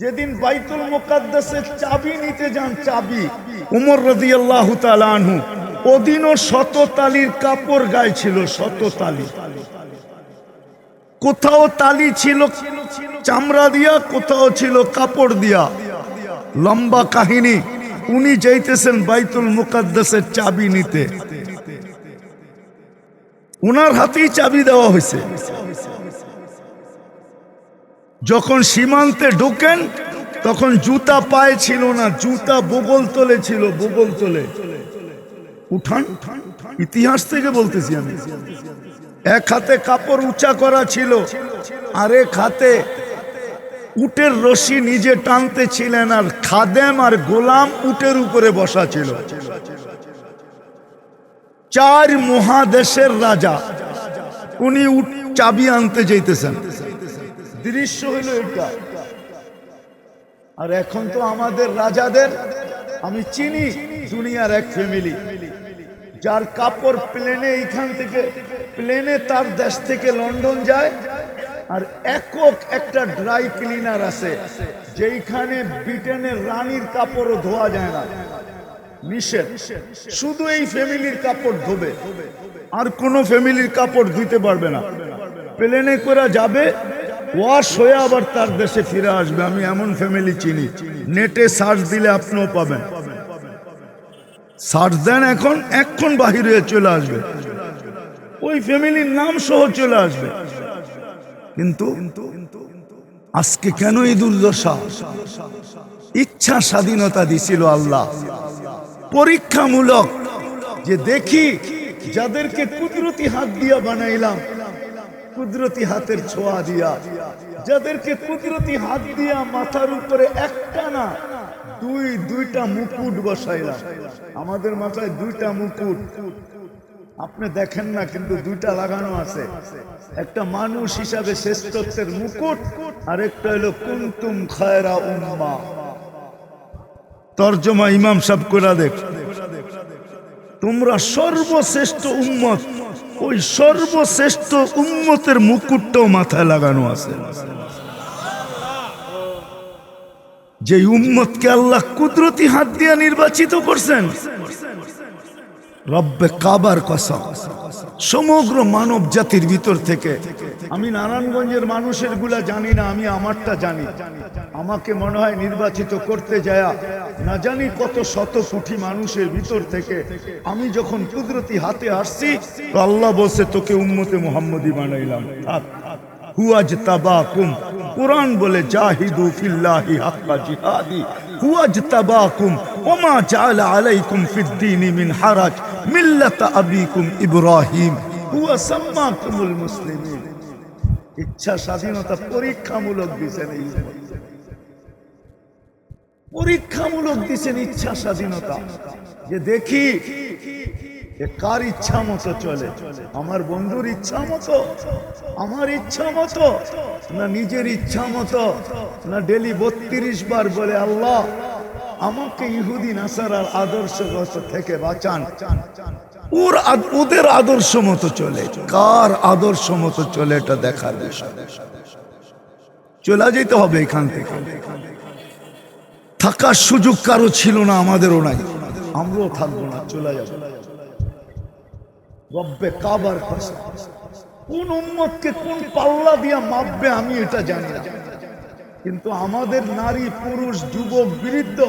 যেদিন বাইতুল মুকাদ্দাসের চাবি নিতে যান, চাবি। উমর রাদিয়াল্লাহু তাআলা আনহু। ওদিনও শত তালির কাপড় গায়ে ছিল শত তালি কোথাও তালি ছিল, চামড়া দিয়া, কোথাও ছিল কাপড় দিয়া। লম্বা কাহিনী, উনি যাইতেছেন বাইতুল মুকাদ্দাসের চাবি নিতে। উনার হাতেই চাবি দেওয়া হয়েছে যখন সীমান্তে ঢুকেন, তখন জুতা পায়ে ছিল না, জুতা বগল তলে ছিল, বগল তলে। উঠান, ইতিহাস থেকে বলতেছি আমি। এক হাতে কাপড় উঁচা করা ছিল আর এক হাতে উটের রশি নিজে টানতে ছিলেন, আর খাদেম আর গোলাম উটের উপরে বসা ছিল। চার মহাদেশের রাজা, উনি চাবি আনতে যাইতেছেন। দৃশ্য হইল এটা। আর এখন তো আমাদের রাজাদের, আমি চিনি দুনিয়ার এক ফ্যামিলি যার কাপড় প্লেনে এইখান থেকে প্লেনে তার দেশ থেকে লন্ডন যায়, আর একক একটা ড্রাই ক্লিনার আছে, যেইখানে ব্রিটেনের রানীর কাপড়ও ধোয়া যায় না। নিষেধ। শুধু এই ফ্যামিলির কাপড় ধোবে। আর কোনো ফ্যামিলির কাপড় ধুইতে পারবে না। প্লেনে করে যাবে ওয়াশ হয়ে আবার তার দেশে ফিরে আসবে, আমি এমন ফ্যামিলি চিনি। নেটে সার্চ দিলে আপনিও পাবেন। সার্চ দেন এখন এখন বাহির হয়ে চলে আসবে। ওই ফ্যামিলির নাম সহ চলে আসবে। কিন্তু আজকে কেন এই দুর্দশা? ইচ্ছা স্বাধীনতা দিছিল আল্লাহ। পরীক্ষামূলক যে দেখি, যাদেরকে কুদরতি হাত দিয়া বানাইলাম কুদরতি হাতের ছোঁয়া দিয়া, যাদেরকে কুদরতি হাত দিয়া মাথার উপরে একটা না দুই, দুইটা মুকুট বসাইলাম। আমাদের মাথায় দুইটা মুকুট। আপনি দেখেন না, কিন্তু দুইটা লাগানো আছে। একটা মানুষ হিসাবে শ্রেষ্ঠত্বের মুকুট আর একটা হলো কুন্তুম খায়রা উম্মা। তর্জমা ইমাম সাহেব করে দেখ, তোমরা সর্বশ্রেষ্ঠ উম্মত ওই সর্বশ্রেষ্ঠ উম্মতের মুকুটটাও মাথায় লাগানো আছে। যে উম্মতকে আল্লাহ কুদরতি হাত দিয়ে নির্বাচিত করছেন, রব্বে কাবার কসম, সমগ্র মানব জাতির ভিতর থেকে আমি নারায়ণগঞ্জের মানুষেরগুলা জানি না, আমি আমারটা জানি। আমাকে মনে হয় নির্বাচিত করতে যায় না জানি কত শত কোটি মানুষের ভিতর থেকে আমি যখন কুদরতি হাতে আসছি আল্লাহ বলছে, তোকে উম্মতে মোহাম্মদী বানাইলাম। কোরআন বলে আলাইকুম আবিকুম ইব্রাহিম। হুয়া সাম্মাকুমুল মুসলিমিন। ইচ্ছা স্বাধীনতা পরীক্ষামূলক দিছেন এই পরীক্ষামূলক দিছেন ইচ্ছা স্বাধীনতা। যে দেখি কার ইচ্ছা মতো চলে। আমার বন্ধুর ইচ্ছা মতো, আমার ইচ্ছা মতো, না নিজের ইচ্ছা মতো, না ডেলি বত্রিশ বার বলে, আল্লাহ, আমাকে ইহুদি নাসারার আদর্শগত থেকে বাঁচান। ওর ওদের আদর্শ মতো চলে। কার আদর্শ মতো চলে এটা দেখার বিষয়। চলে যেতে হবে এখান থেকে। থাকার সুযোগ কারও ছিল না, আমাদেরও নাই। আমরাও থাকব না, চলে যাব। রব্বে কাবার কোন উম্মতকে কোন পাল্লা দিয়া মাপবে আমি এটা জানি না। কিন্তু আমাদের নারী, পুরুষ, যুবক, বৃদ্ধ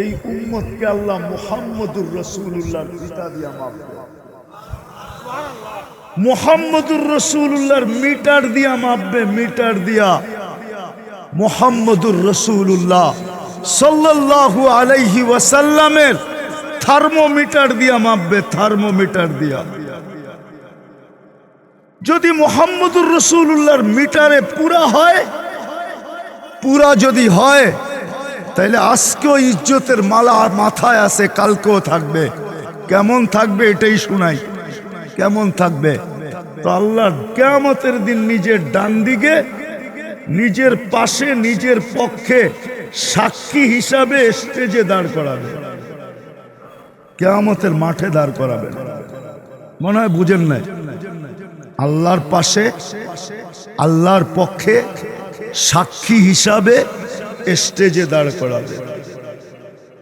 এই উম্মতকে আল্লাহ মুহাম্মদুর রসুল্লাহ পিতা দিয়া মাপবে মোহাম্মদুর রসুল্লাহর মিটার দিয়া মাপবে, মিটার দিয়া মোহাম্মদুর রসুল্লাহ সাল্লাল্লাহু আলাইহি ওয়াসাল্লামের থার্মোমিটার দিয়া মাপবে, থার্মোমিটার দিয়া। যদি মোহাম্মদুর রসুল্লাহর মিটারে পুরা হয়, পুরা যদি হয় তাহলে আজকেও ইজ্জতের মালা মাথায় আছে, কালকেও থাকবে। কেমন থাকবে এটাই শুনাই। কেমন থাকবে? তো আল্লাহর কেয়ামতের দিন নিজের ডান দিকে, নিজের পাশে, নিজের পক্ষে সাক্ষী হিসাবে স্টেজে দাঁড় করাবে। কেয়ামতের মাঠে দাঁড় করাবে। মনে হয় বুঝেন নাই? আল্লাহর পাশে, আল্লাহর পক্ষে সাক্ষী হিসাবে স্টেজে দাঁড় করাবে।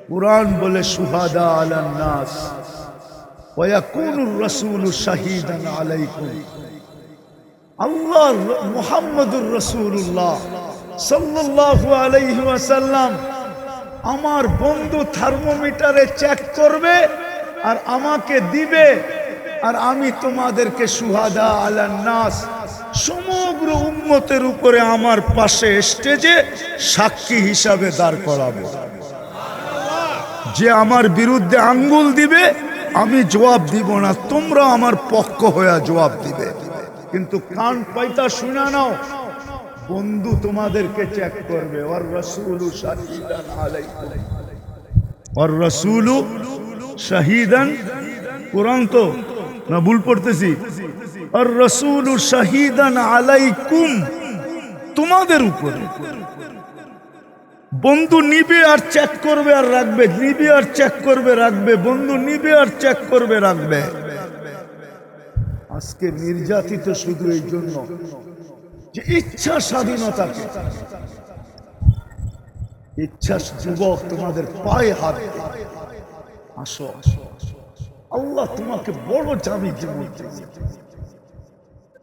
কোরআন বলে, সুহাদা আলান নাস ওয়াকুনুর রাসূলু শাহীদান আলাইকুম। আল্লাহ মুহাম্মদুর ওয়াসাল্লাম আমার বন্ধু থার্মোমিটারে চেক করবে আর আমাকে দিবে, আর আমি তোমাদেরকে সুহাদা আলান নাস, সমগ্র উন্মতের উপরে আমার পাশে স্টেজে সাক্ষী হিসাবে দাঁড় করাবো। যে আমার বিরুদ্ধে আঙ্গুল দিবে, আমি জবাব দিব না। তোমরা আমার পক্ষ হয়ে জবাব দিবে। কিন্তু কান পাইতা শুনা নাও। বন্ধু তোমাদেরকে চেক করবে। ওর রসুলু ওর রসুলু শাহিদান। কোরআন তো? না, ভুল পড়তেছি। আর রসুলু শাহিদান আলাইকুম। তোমাদের উপরে। বন্ধু নিবে আর চেক করবে আর রাখবে, নিবে আর চেক করবে, রাখবে বন্ধু নিবে আর চেক করবে, রাখবে আজকে নির্যাতিত শুধু এই জন্য যে ইচ্ছা স্বাধীনতাকে, ইচ্ছা যুবক তোমাদের পায়ে হাত। আসো আসো। আল্লাহ তোমাকে বড় জামি জীবন।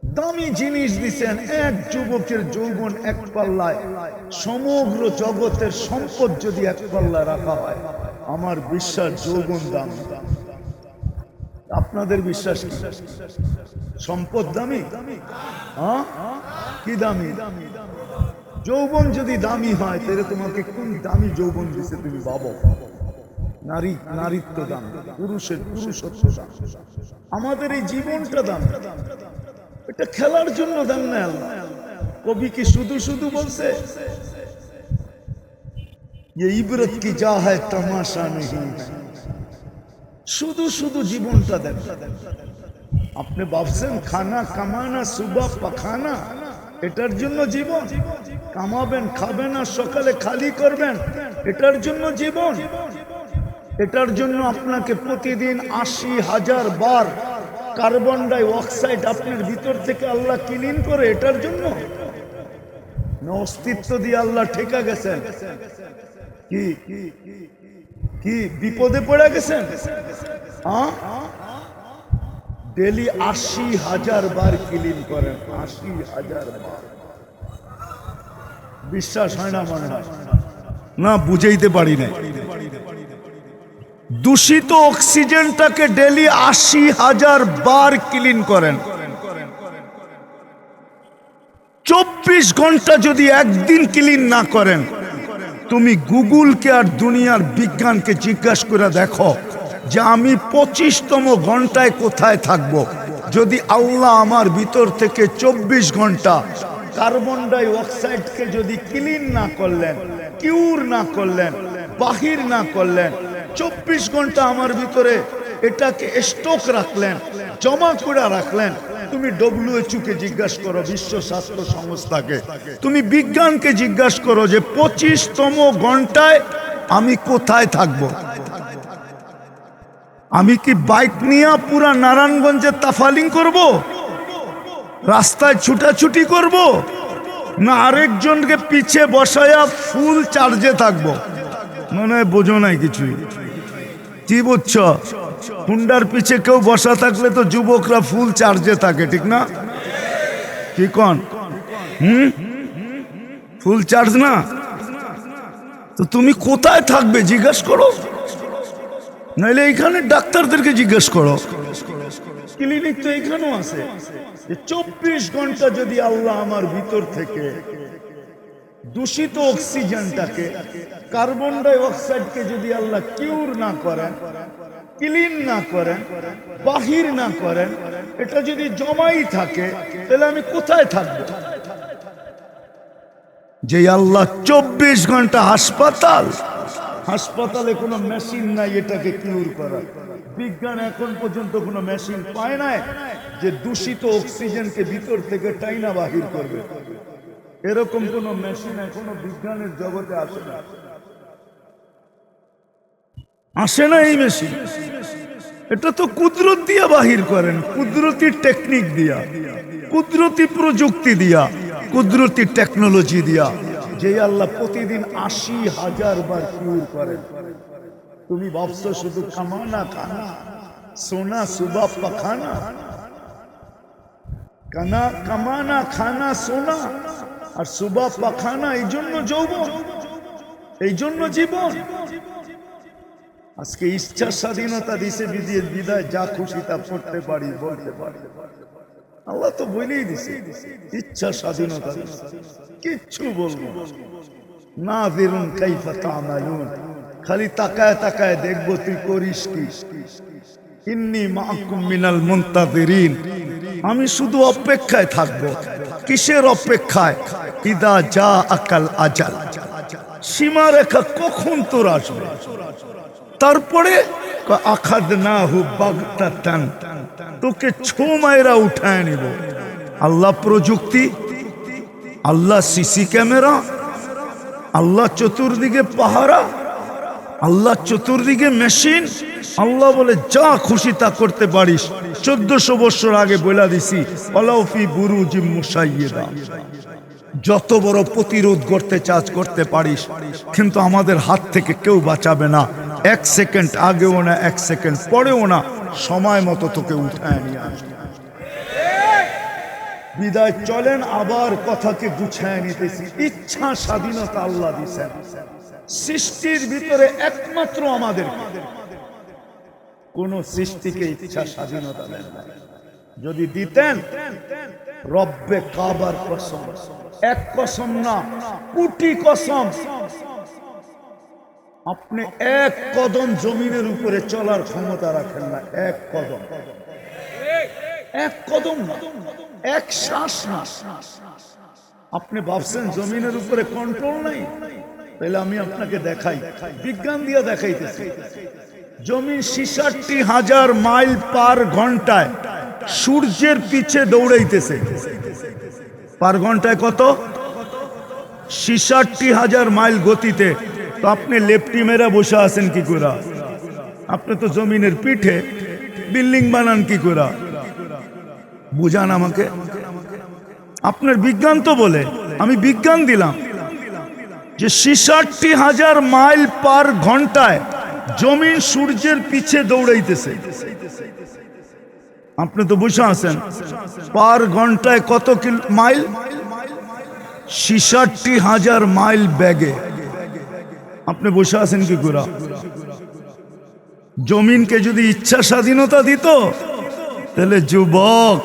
দামি জিনিস দিছেন এক যুবকের যৌবন এক পাল্লায়। সমগ্র জগতের সম্পদ যদি এক পাল্লায় রাখা হয়, আমার বিশ্বাস যৌবন দাম। আপনাদের বিশ্বাস সম্পদ দামি? হ্যাঁ? কি দামি? যৌবন যদি দামি হয়, তাহলে তোমাকে কোন দামি যৌবন দিছে তুমি ভাবো? নারী, নারীত্ব দাম, পুরুষের পুরুষত্ব দাম। আমাদের এই জীবনটা দাম। এটা খেলার জন্য দেন না আল্লাহ। কবি কি শুধু শুধু বলছে? ইয়ে ইবরত কি যা হয় তামাশা নেই। শুধু শুধু জীবনটা দেন। আপনি ভাবছেন খানা কামানা সুবাহ পাখানা, এটার জন্য জীবন? কামাবেন, খাবেন আর সকালে খালি করবেন, এটার জন্য জীবন? এটার জন্য আপনাকে প্রতিদিন আশি হাজার বার কার্বন ডাই অক্সাইড আপনার ভিতর থেকে আল্লাহ ক্লিন করে, এটার জন্য? অস্তিত্ব দিয়ে আল্লাহ ঠেকা গেছেন। কি? কি? বিপদে পড়ে গেছেন? ডেলি আশি হাজার বার ক্লিন করেন, আশি হাজার বার। বিশ্বাস হয় না, মনে হয়? না, বুঝাইতে পারি না দূষিত অক্সিজেনটাকে ডেলি আশি হাজার বার ক্লিন করেন চব্বিশ ঘণ্টা যদি একদিন ক্লিন না করেন, তুমি গুগলকে আর দুনিয়ার বিজ্ঞানকে জিজ্ঞাসা করে দেখো যে আমি পঁচিশতম ঘন্টায় কোথায় থাকব। যদি আল্লাহ আমার ভিতর থেকে চব্বিশ ঘণ্টা কার্বন ডাই অক্সাইডকে যদি ক্লিন না করলেন, কিউর না করলেন, বাহির না করলেন চব্বিশ ঘণ্টা আমার ভিতরে এটাকে স্টক রাখলেন, জমা করে রাখলেন। তুমি ডব্লিউএচও কে জিজ্ঞাসা করো, বিশ্ব স্বাস্থ্য সংস্থাকে। তুমি বিজ্ঞানকে জিজ্ঞাসা করো যে পঁচিশতম ঘন্টায় আমি কোথায় থাকব? আমি কি বাইক নিয়ে পুরা নারায়ণগঞ্জে তাফালিং করব? রাস্তায় ছুটাছুটি করব? না আরেকজনকে পিছে বসায়া ফুল চার্জে থাকব? মনে হয় বোঝো নাই কিছুই। কি বুঝছ? হুন্ডার পিছে কেউ বসা থাকলে তো যুবকরা ফুল চার্জে থাকে, ঠিক না? কি কন? হুম? ফুল চার্জ না? তো তুমি কোথায় থাকবে, জিজ্ঞেস করো। নাইলে এখানে ডাক্তারদেরকে জিজ্ঞেস করো। ক্লিনিক তো এখানেও আছে। চব্বিশ ঘণ্টা যদি আল্লাহ আমার ভিতর থেকে দূষিত অক্সিজেনটাকে কার্বন ডাই অক্সাইডকে যদি আল্লাহ কিউর না করেন, ক্লিন না করেন, বাহির না করেন, এটা যদি জমাই থাকে, তাহলে আমি কোথায় থাকব? যে আল্লাহ চব্বিশ ঘণ্টা হাসপাতাল, হাসপাতালে কোনো মেশিন নাই এটাকে কিউর করা বিজ্ঞান এখন পর্যন্ত কোনো মেশিন পায় নাই যে দূষিত অক্সিজেনকে ভিতর থেকে টাইনা বাহির করবে। এরকম কোন মেশিন এখনও বিজ্ঞানের জগতে আসে না। আসে না এই মেশিন। এটা তো কুদরত দিয়া বাহির করেন, কুদরতি টেকনিক দিয়া, কুদরতি প্রযুক্তি দিয়া, কুদরতি টেকনোলজি দিয়া। যে আল্লাহ প্রতিদিন আশি হাজার বার কিউর করেন। তুমি ভাবছ শুধু খামানা, খানা, সোনা, সুবা, পাখানা? কানা কামানা, খানা, সোনা? আর সুবা পাখানা, এই জন্য যৌবন, এই জন্য জীবন। আজকে ইচ্ছা স্বাধীনতা দিছে, বিদিয়ে বিদায়, যা খুশি তা করতে পারি, বলতে পারি। আল্লাহ তো বলেই দিছে, ইচ্ছা স্বাধীনতা কিচ্ছু বলব না। বেরুন কাইফা তামালুন। খালি তাকায় তাকায় দেখব তুই করিস কি। ইন্নি মাকুম মিনাল মুনতাযিরিন। আমি শুধু অপেক্ষায় থাকব। কিসের অপেক্ষায়? ইদা যা আকাল আজাল সীমারেখা কখন তোর আসবে? তারপরে আখাদ না হু বাগতাতান। তোকে ছো মায়েরা উঠায় নিব। আল্লাহ প্রযুক্তি, আল্লাহ সিসি ক্যামেরা, আল্লাহ চতুর্দিকে পাহারা, আল্লাহ চতুর্দিকে মেশিন। আল্লাহ বলে, যা খুশি তা করতে পারিস। চোদ্দশো বছর আগে বলে দিছি। অলাউফি বুরু জিম মুসাইয়েদা যত বড় প্রতিরোধ করতে চাস করতে পারিস, কিন্তু আমাদের হাত থেকে কেউ বাঁচাবে না। এক সেকেন্ড আগেও না, এক সেকেন্ড পরেও না। সময় মতো তোকে উঠায় নিয়ে আসবে বিদায় চলেন, আবার কথাকে গুছায় নিতেছি। ইচ্ছা, স্বাধীনতা আল্লাহ দিছেন। সৃষ্টির ভিতরে একমাত্র আমাদের। কোন সৃষ্টিকে ইচ্ছা, স্বাধীনতা দেন যদি দিতেন, রব্বে কাবার কসম। এক কসম না, কোটি কসম। আপনি এক কদম জমিনের উপরে চলার ক্ষমতা রাখেন না, এক কদম। এক কদম এক শ্বাস না। আপনি ভাবছেন জমিনের উপরে কন্ট্রোল নাই? তাহলে আমি আপনাকে দেখাই, বিজ্ঞান দিয়ে দেখাইতেছি। জমিন ছিষট্টি হাজার মাইল পার ঘন্টায় সূর্যের পিছে দৌড়াইতেছে। পার ঘন্টায় কত? ছিষট্টি হাজার মাইল গতিতে। তো আপনি লেপটি মেরা বসে আছেন কি করে? আপনি তো জমিনের পিঠে বিল্ডিং বানান কি করে? বুঝান আমাকে। আপনার বিজ্ঞান তো বলে, আমি বিজ্ঞান দিলাম। যে ছিষট্টি হাজার মাইল পার ঘন্টায় জমিন সূর্যের পিছে দৌড়াইতেছে। আপনি তো বসে আছেন। পার ঘন্টায় কত কিল, মাইল? ছিষট্টি হাজার মাইল ব্যাগে। আপনি বসে আছেন কি করে? জমিনকে যদি ইচ্ছা স্বাধীনতা দিত, তাহলে যুবক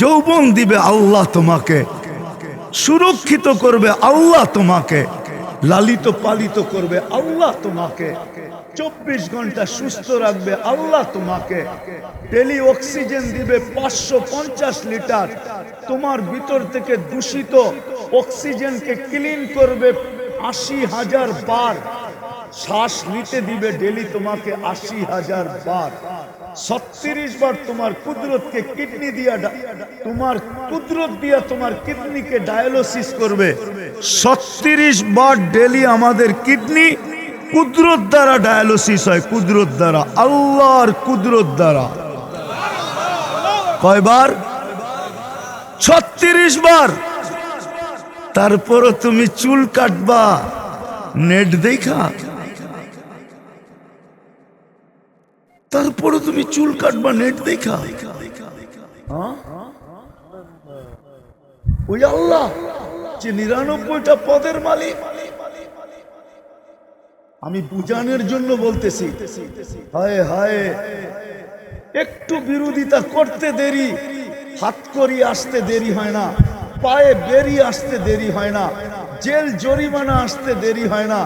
যৌবন দিবে আল্লাহ তোমাকে, সুরক্ষিত করবে আল্লাহ তোমাকে, লালিত পালিত করবে আল্লাহ তোমাকে। চব্বিশ ঘণ্টা সুস্থ রাখবে। আল্লাহ তোমাকে টেলি অক্সিজেন দিবে পাঁচশো পঞ্চাশ লিটার। তোমার ভিতর থেকে দূষিত অক্সিজেনকে ক্লিন করবে আশি হাজার বার। শ্বাস নিতে দিবে ডেলি তোমাকে আশি হাজার বার। ছত্রিশ বার তোমার কুদরতকে কিডনি দিয়া তোমার কুদরত দিয়া তোমার কিডনিকে ডায়ালিসিস করবে। ছত্রিশ বার ডেলি আমাদের কিডনি কুদরত দ্বারা ডায়ালিসিস হয়, কুদরত দ্বারা। আল্লাহর কুদরত দ্বারা। কয়বার? ছত্রিশ বার। তারপরও তুমি চুল কাটবা, নেট দেখা। তারপরও তুমি চুল কাটবা, নেট দেখা। হ্যাঁ? ওই আল্লাহ, যে নিরানব্বইটা পদের মালিক। আমি বুঝানোর জন্য বলতেছি। হায় হায়। একটু বিরোধিতা করতে দেরি, হাত করি আসতে দেরি হয় না, পায়ে বেরিয়ে আসতে দেরি হয় না, জেল জরিমানা আসতে দেরি হয় না,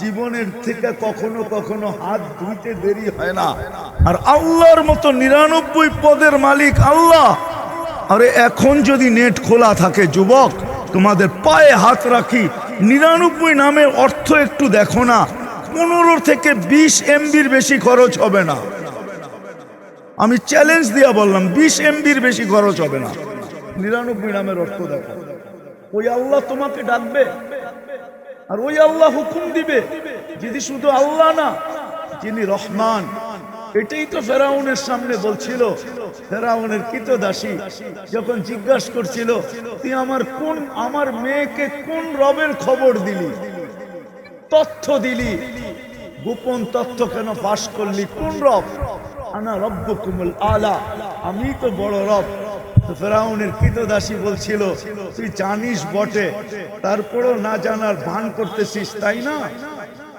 জীবনের থেকে কখনো কখনো হাত ধুইতে দেরি হয় না। আর আল্লাহর মতো নিরানব্বই পদের মালিক আল্লাহ। আরে এখন যদি নেট খোলা থাকে, যুবক, তোমাদের পায়ে হাত রাখি। নিরানব্বই নামের অর্থ একটু দেখো না। পনেরো থেকে বিশ এমবির বেশি খরচ হবে না। আমি চ্যালেঞ্জ দিয়া বললাম, বিশ এমবির বেশি খরচ হবে না। নিরানব্বই নামের অর্থ দেখো। ওই আল্লাহ তোমাকে ডাকবে, আর ওই আল্লাহ হুকুম দিবে যদি শুধু আল্লাহ না, যিনি রহমান। এটাই তো ফেরাউনের সামনে বলছিল, ফেরাউনের কৃতদাসী, যখন জিজ্ঞাসা করছিল, তুই আমার কোন, আমার মেয়েকে কোন রবের খবর দিলি? তথ্য দিলি। গোপন তথ্য কেন ফাঁস করলি? কোন রব? আনা রব্বকুমুল আলা। আমি তো বড় রব। ফেরাউনের কৃতদাসী বলছিল, তুই জানিস বটে, তারপরও না জানার ভান করতেছিস, তাই না?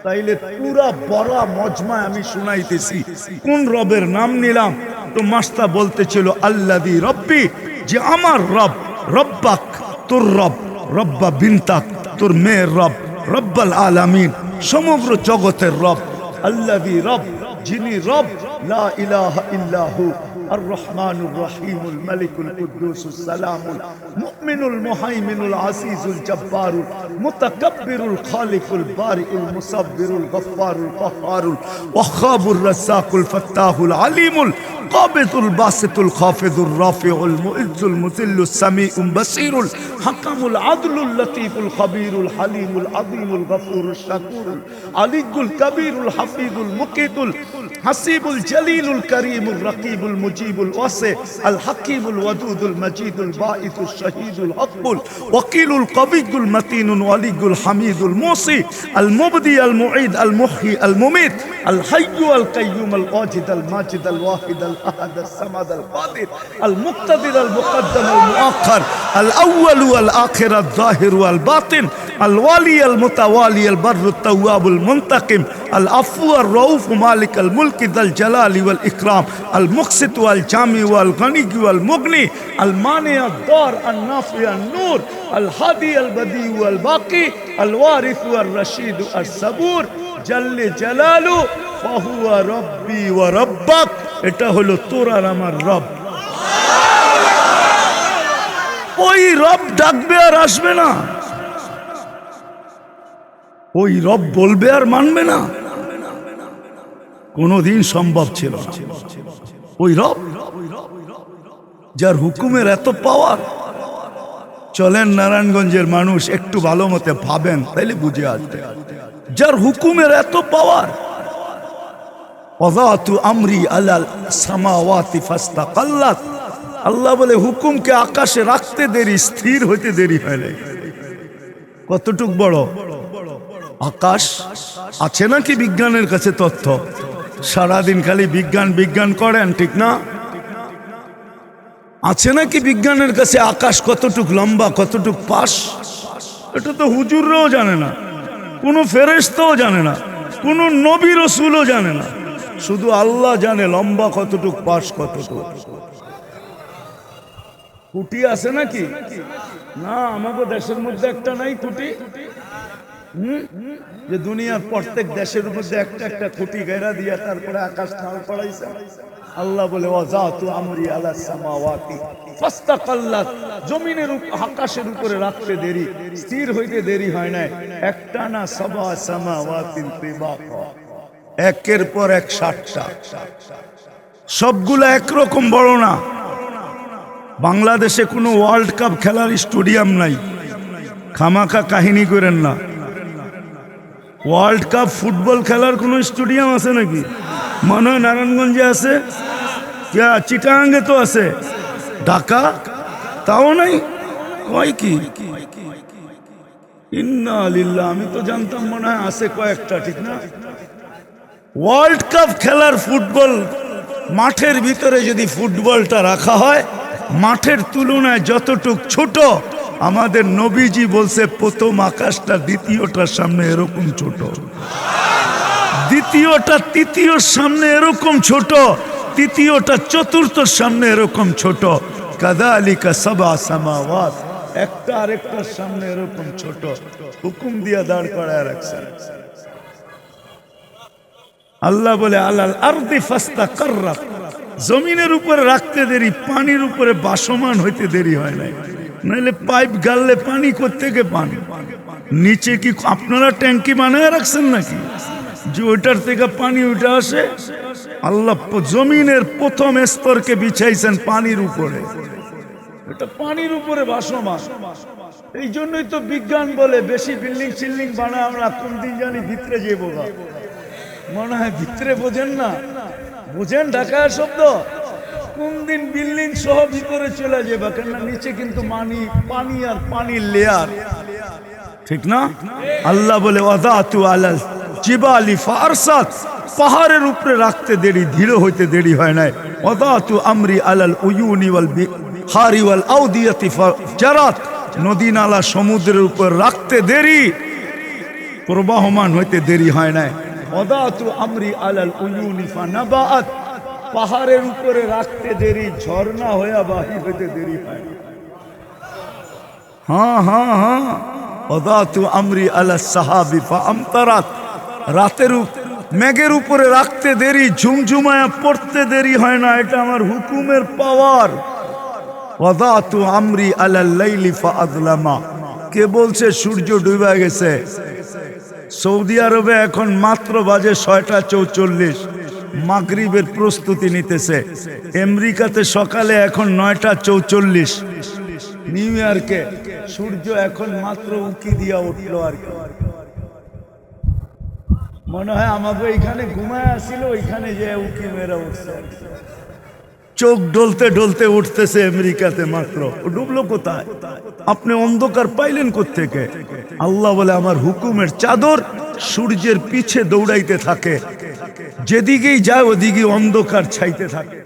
তাইলে পুরা বড় মজমায় আমি শুনাইতেছি। কোন রবের নাম নিলাম? তো মাস্তা বলতেছিল, আল্লাদি রব্বি, যে আমার রব, রব্বাক তোর রব, রব্বা বিনতাক তোর মেয়ের রব রব্বাল আলামিন সমগ্র জগতের রব আল্লাহ রব যিনি রব লা ইলাহা ইল্লাহু। الرحمن الرحيم الملك القدوس السلام المؤمن المهيمن العزيز الجبار المتكبر الخالق البارئ المصبر الغفار القهار الوهاب الرزاق الفتاح العليم القابض الباسط الخافض الرافع المؤز المذل السميع البصير الحكم العدل اللطيف الخبير الحليم العظيم الغفور الشكور العلي الكبير الحفيظ المقيت হাসিবুল জলিলুল করিমুল রকিবুল মুজিবুল ওয়াসে, আল হাকিমুল ওয়াদুদুল মজিদুল বাঈদুল শহীদুল হকবুল ওয়াকিলুল কবিগুল মতিনুল ওয়ালিগুল হামিদুল মুসি, আল মুবদি, আল মুঈদ, আল মুহি আল মুমিত, আল হাইয়ু আল কাইয়ুম আল ওয়াজিদ, আল মাজিদ, আল ওয়াহিদ, আল আহাদ আল সামাদ, আল কাদির আল মুক্তাদির, আল মুকদ্দম, আল মুআখার আল আউয়াল ওয়াল আখির আল জাহির ওয়াল বাতিন, আল ওয়ালি, আল মুতাওয়ালি, আল বাররুত তাওয়াবুল মুনতাকিম العفو الرؤوف مالك الملك ذا الجلال والاكرام المقسط والجامع والغني والمغني المانع الضار النافع النور الهادي البديع والباقي الوارث والرشيد الصبور جل جلاله فهو ربي وربك এটা হলো তোর আর আমার রব ওই রব ডাকবে আর আসবে না ওই রব বলবে আর মানবে না কোনোদিন সম্ভব ছিল ওই রব, যার হুকুমের এত পাওয়ার, চলেন নারায়ণগঞ্জের মানুষ একটু ভালো মতে ভাবেন, তাইলে বুঝে আসবে। যার হুকুমের এত পাওয়ার আমরি আলাল সামাওয়াতি ফাস্তাকাল্লাত, আল্লাহ বলে হুকুমকে আকাশে রাখতে দেরি, স্থির হইতে দেরি হয় কতটুক বড়? আকাশ আছে নাকি বিজ্ঞানের কাছে তথ্য? সারাদিন খালি বিজ্ঞান বিজ্ঞান করেন, ঠিক না? আছে নাকি বিজ্ঞানের কাছে আকাশ কতটুক লম্বা, কতটুক পাশ? এটা তো হুজুররাও জানে না, কোনো ফেরেস্তাও জানে না, কোনো নবী রসুলও জানে না। শুধু আল্লাহ জানে লম্বা কতটুক, পাশ কতটুক। কুটি আছে নাকি? না আমাকে দেশের মধ্যে একটা নাই কুটি? যে দুনিয়ার প্রত্যেক দেশের মধ্যে একটা একটা খুঁটি গেরা দিয়া তারপরে আকাশ ঠাল পড়াইছে। আল্লাহ বলে ওয়াজাতু আমরি আলা সামাওয়াতি ফাস্তাকাল্লাত জমিনের আকাশের উপরে রাখতে দেরি, স্থির হইতে দেরি হয় না একটা না সবা সামাওয়াতিন তিবাকা একের পর এক ষাটটা সবগুলা একরকম বড় না। বাংলাদেশে কোনো ওয়ার্ল্ড কাপ খেলার স্টেডিয়াম নাই। খামাখা কাহিনী করেন না। ওয়ার্ল্ড কাপ ফুটবল খেলার কোনো স্টেডিয়াম আছে নাকি? মনে হয় নারায়ণগঞ্জে আছে। চিটাঙ্গে তো আছে। ঢাকা? তাও নাই? কয় কি? ইন্না আমি তো জানতাম মনে হয় আছে কয়েকটা, ঠিক না? ওয়ার্ল্ড কাপ খেলার ফুটবল মাঠের ভিতরে যদি ফুটবলটা রাখা হয়, মাঠের তুলনায় যতটুক ছোট আমাদের নবীজি বলছে, প্রথম আকাশটা দ্বিতীয়টার সামনে এরকম ছোট। দ্বিতীয়টা তৃতীয়র সামনে এরকম ছোট। তৃতীয়টা, চতুর্থর সামনে এরকম ছোট। কাদা আলিকা সবা সামাওয়াত। একটা আরেকটার সামনে এরকম ছোট। হুকুম দিয়া দাঁড় করায় রাখছেন আল্লাহ বলে আল্লাহ আরদি ফাস্তা কার্রা জমিনের উপরে রাখতে দেরি, পানির উপরে বাসমান হইতে দেরি হয় নাই। নাহলে পাইপ গাললে পানি থেকে পান? নিচে কি আপনারা ট্যাঙ্কি বানায় রাখছেন নাকি? যে ওইটার থেকে পানি উঠে আসে, আল্লাহ জমিনের প্রথম স্তরকে বিছাইছেন পানির উপরে। পানির উপরে এই জন্যই তো বিজ্ঞান বলে বেশি বিল্ডিং সিল্ডিং বানায় আমরা, কোন দিন জানি ভিতরে যাব। মনে হয় ভিতরে বোঝেন না। বোঝেন ঢাকায় শব্দ? কোন দিন বিল্ডিং সহ ভিতরে চলে যাবে, কেননা নিচে কিন্তু মানি, পানি আর পানির লেয়ার ঠিক না? আল্লাহ বলে অদাতু আলাল জিবালি ফারসাত। পাহাড়ের উপরে রাখতে দেরি, ধীরে হইতে দেরি হয় নাই। অদাতু আমরি আলাল উয়ুনি ওয়াল হারি ওয়াল আউদিয়াতি জারাত নদী নালা সমুদ্রের উপর রাখতে দেরি, প্রবাহমান হইতে দেরি হয় নাই। অদাতু আমরি আলাল উয়ুনি ফানাবাত পাহাড়ের উপরে রাখতে দেরি, ঝর্ণা হইয়া বাহির হইতে দেরি হয়। হ্যাঁ হ্যাঁ হ্যাঁ। অদাতু আমরি আলা সাহাবি আমতারাত রাতের মেঘের উপরে রাখতে দেরি, ঝুমঝুমায়া পড়তে দেরি হয় না, এটা আমার হুকুমের পাওয়ার। ওয়াদাতু আমরি আলা লাইলি ফাআদলামা কে বলছে সূর্য ডুবে গেছে? সৌদি আরবে এখন মাত্র বাজে ছয়টা চৌচল্লিশ। মাগরিবের প্রস্তুতি নিতেছে। আমেরিকাতে সকালে এখন নয়টা চৌচল্লিশ। নিউ ইয়র্কে সূর্য এখন মাত্র উঁকি দিয়া উঠল আর কি। মনে হয় আমাকে এখানে ঘুমায় আসছিল ওইখানে যে উঁকি মেরে উঠছে চোখ ডলতে ডলতে উঠতেছে আমেরিকাতে মাত্র। ডুবলো কোথায়? আপনি অন্ধকার পাইলেন থেকে আল্লাহ বলে, আমার হুকুমের চাদর সূর্যের পিছে দৌড়াইতে থাকে। যেদিকেই যায় ওদিকে অন্ধকার ছাইতে থাকে।